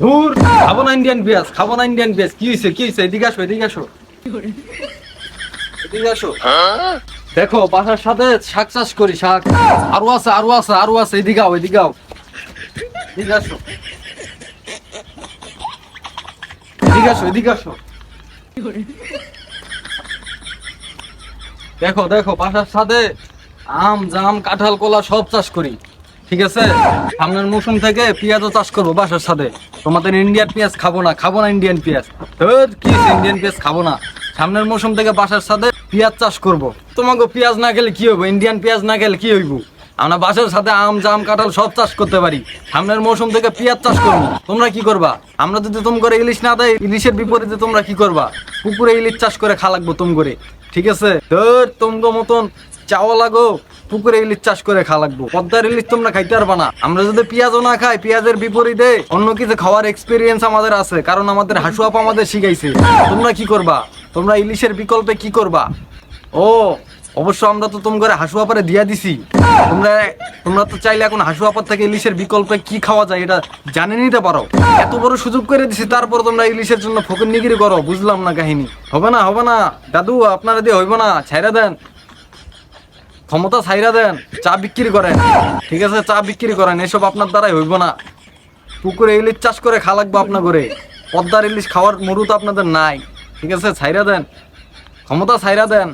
ধুর, খাব না ইন্ডিয়ান পেঁয়াজ, খাব না ইন্ডিয়ান পেঁয়াজ। কি হয়েছে কি হয়েছে এদিকে আসো এদিকে আসো। এদিকে আসো। দেখো, বাসার সাথে শাক চাষ করি, শাক। আরও আছে আরও আছে আরও আছে। এদিকে আও এদিকে আও। এদিকে আসো। এদিকে আসো এদিকে আসো। দেখো দেখো, বাসার সাথে আম, জাম, কাঁঠাল, কলা সব চাষ করি। ঠিক আছে? সামনের মৌসুম থেকে পেঁয়াজও চাষ করব বাসার সাথে। তোমাদের ইন্ডিয়ান পেঁয়াজ খাব না খাব না ইন্ডিয়ান পেঁয়াজ। ধুর, কি ইন্ডিয়ান পেঁয়াজ খাব না। সামনের মৌসুম থেকে বাসার সাথে পেঁয়াজ চাষ করব। তোমাকে পেঁয়াজ না খেলে কি হইব? ইন্ডিয়ান পেঁয়াজ না খেলে কি হইব? আমরা বাসার সাথে আম জাম কাঁঠাল সব চাষ করতে পারি। সামনের মৌসুম থেকে পেঁয়াজ চাষ করব। তোমরা কি করবা? আমরা যদি তোম করে ইলিশ না দেয় ইলিশের বিপরীতে তোমরা কি করবা? পুকুরে ইলিশ চাষ করে খা লাগবো তোম করে। ঠিক আছে? ধর তোমগো মতন চাওয়া লাগো। পুকুরে ইলিশ চাষ করে খা লাগবো। পদ্মার ইলিশ তোমরা খাইতে পারবা না। আমরা যদি পেঁয়াজও না খাই, পেঁয়াজের বিপরীতে অন্য কিছু খাওয়ার এক্সপিরিয়েন্স আমাদের আছে, কারণ আমাদের হাসুয়াপ আমাদের শিখাইছে। তোমরা কি করবা? তোমরা ইলিশের বিকল্পে কি করবা? ও, অবশ্য আমরা তো তোম করে হাসুয়াপারে দিয়া দিছি। তোমরা তোমরা তো চাইলে এখন হাসুয়াপার থেকে ইলিশের বিকল্পে কি খাওয়া যায় এটা জানে নিতে পারো। এত বড় সুযোগ করে দিছি, তারপর তোমরা ইলিশের জন্য ফকির নিগিরি করো, বুঝলাম না কাহিনী। হবে না হবে না। দাদু, আপনারা দিয়ে হইব না, ছাইরা দেন। ক্ষমতা ছাইরা দেন, চা বিক্রি করেন। ঠিক আছে, চা বিক্রি করেন, এসব আপনার দ্বারাই হইব না। পুকুরে ইলিশ চাষ করে খা লাগবে আপনার করে পদ্মার ইলিশ খাওয়ার মরু তো আপনাদের নাই। ঠিক আছে, ছাইরা দেন। ক্ষমতা ছাইরা দেন।